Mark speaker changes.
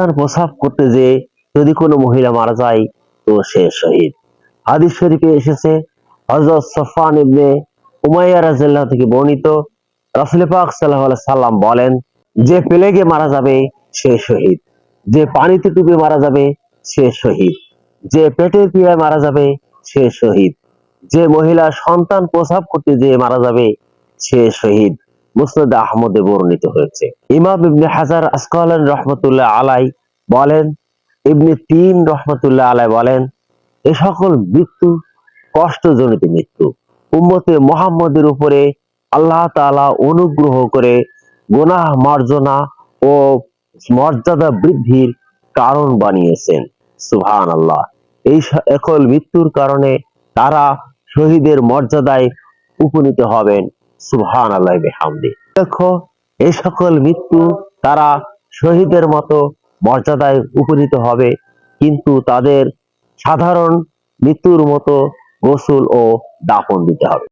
Speaker 1: সন্তান প্রসাব করতে যে যদি কোনো মহিলা মারা যায়, তো সে শহীদ। হাদিস শরীফে এসেছে, হযরত সফান ইবনে উমাইয়া রাদিয়াল্লাহু থেকে বর্ণিত, রাসূল পাক আলাইহি সাল্লাম বলেন, যে প্লেগে মারা যাবে, সে শহীদ। যে পানিতে ডুবে মারা যাবে, সে শহীদ। যে পেটের পীড়ায় মারা যাবে, সে শহীদ। যে মহিলা সন্তান প্রসাব করতে যেয়ে মারা যাবে, সে শহীদ। মুসনাদ আহমদে বর্ণিত হয়েছে। ইমাম ইবনে হাজার আসকালান রহমতুল্লাহ আলাই বলেন, ইবনে তিন রহমতুল্লাহ আলাই বলেন, এ সকল মৃত্যু কষ্টজনিত মৃত্যু। উম্মতে মোহাম্মদের উপরে আল্লাহ তাআলা অনুগ্রহ করে গুনাহ মার্জনা ও মর্যাদা বৃদ্ধির কারণ বানিয়েছেন। সুবহান আল্লাহ এই সকল মৃত্যুর কারণে তারা শহীদের মর্যাদায় উপনীত হবেন। সুবহান আল্লাহ বেহামদি। দেখো, এই সকল মৃত্যু তারা শহীদের মতো মর্যাদায় উপনীত হবে, কিন্তু তাদের সাধারণ মৃত্যুর মতো গোসল ও দাফন দিতে হবে।